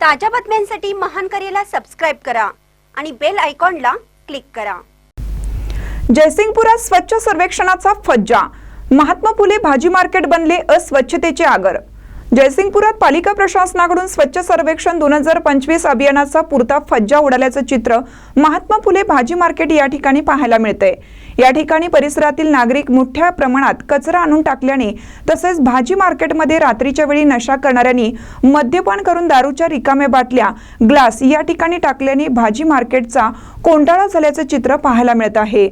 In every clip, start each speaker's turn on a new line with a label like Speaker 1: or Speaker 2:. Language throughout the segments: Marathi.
Speaker 1: ताज्या बातम्यांसाठी महान करेला सबस्क्राईब करा आणि बेल आयकॉनला क्लिक करा.
Speaker 2: जयसिंगपुरात स्वच्छ सर्वेक्षणाचा फज्जा. महात्मा फुले भाजी मार्केट बनले अस्वच्छतेचे आगर. जयसिंगपुरात पालिका प्रशासनाकडून स्वच्छ सर्वेक्षण दोन हजार पंचवीस अभियानाचा पुरता फज्जा उडाल्याचं चित्र महात्मा फुले भाजी मार्केट या ठिकाणी पाहायला मिळते या ठिकाणी परिसरातील नागरिक मोठ्या प्रमाणात कचरा आणून टाकल्याने तसेच भाजी मार्केटमध्ये रात्रीच्या वेळी नशा करणाऱ्यांनी मद्यपान करून दारूच्या रिकाम्या बाटल्या ग्लास या ठिकाणी टाकल्याने भाजी मार्केटचा कोंडाळा झाल्याचं चित्र पाहायला मिळत आहे.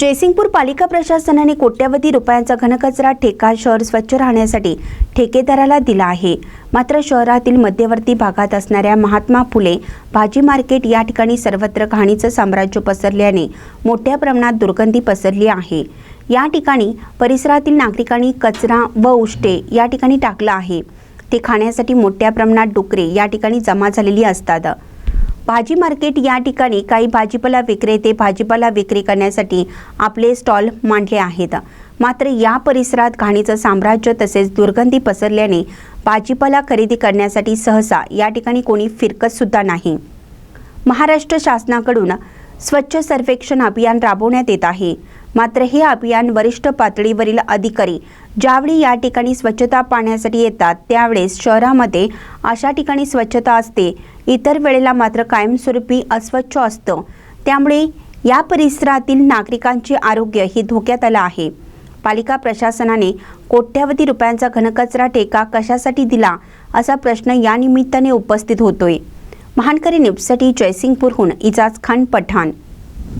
Speaker 1: जयसिंगपूर पालिका प्रशासनाने कोट्यवधी रुपयांचा घनकचरा ठेका शहर स्वच्छ राहण्यासाठी ठेकेदाराला दिला आहे. मात्र शहरातील मध्यवर्ती भागात असणाऱ्या महात्मा फुले भाजी मार्केट या ठिकाणी सर्वत्र घाणीचं साम्राज्य पसरल्याने मोठ्या प्रमाणात दुर्गंधी पसरली आहे. या ठिकाणी परिसरातील नागरिकांनी कचरा व उष्टे या ठिकाणी टाकला आहे. ते खाण्यासाठी मोठ्या प्रमाणात डुकरे या ठिकाणी जमा झालेली असतात. भाजी मार्केट या ठिकाणी काही भाजीपाला विक्रेते भाजीपाला विक्री करण्यासाठी आपले स्टॉल मांडले आहेत. मात्र या परिसरात घाणीचं साम्राज्य तसेच दुर्गंधी पसरल्याने भाजीपाला खरेदी करण्यासाठी सहसा या ठिकाणी कोणी फिरकत सुद्धा नाही. महाराष्ट्र शासनाकडून स्वच्छ सर्वेक्षण अभियान राबवण्यात येत आहे. मात्र हे अभियान वरिष्ठ पातळीवरील अधिकारी ज्यावेळी या ठिकाणी स्वच्छता पाहण्यासाठी येतात त्यावेळेस शहरामध्ये अशा ठिकाणी स्वच्छता असते इतर वेळेला मात्र कायमस्वरूपी अस्वच्छ असतं. त्यामुळे या परिसरातील नागरिकांचे आरोग्य हे धोक्यात आलं आहे. पालिका प्रशासनाने कोट्यावधी रुपयांचा घनकचरा टेका कशासाठी दिला असा प्रश्न या निमित्ताने उपस्थित होतोय. महानकरी न्यूजसाठी जयसिंगपूरहून इजाज खान पठाण.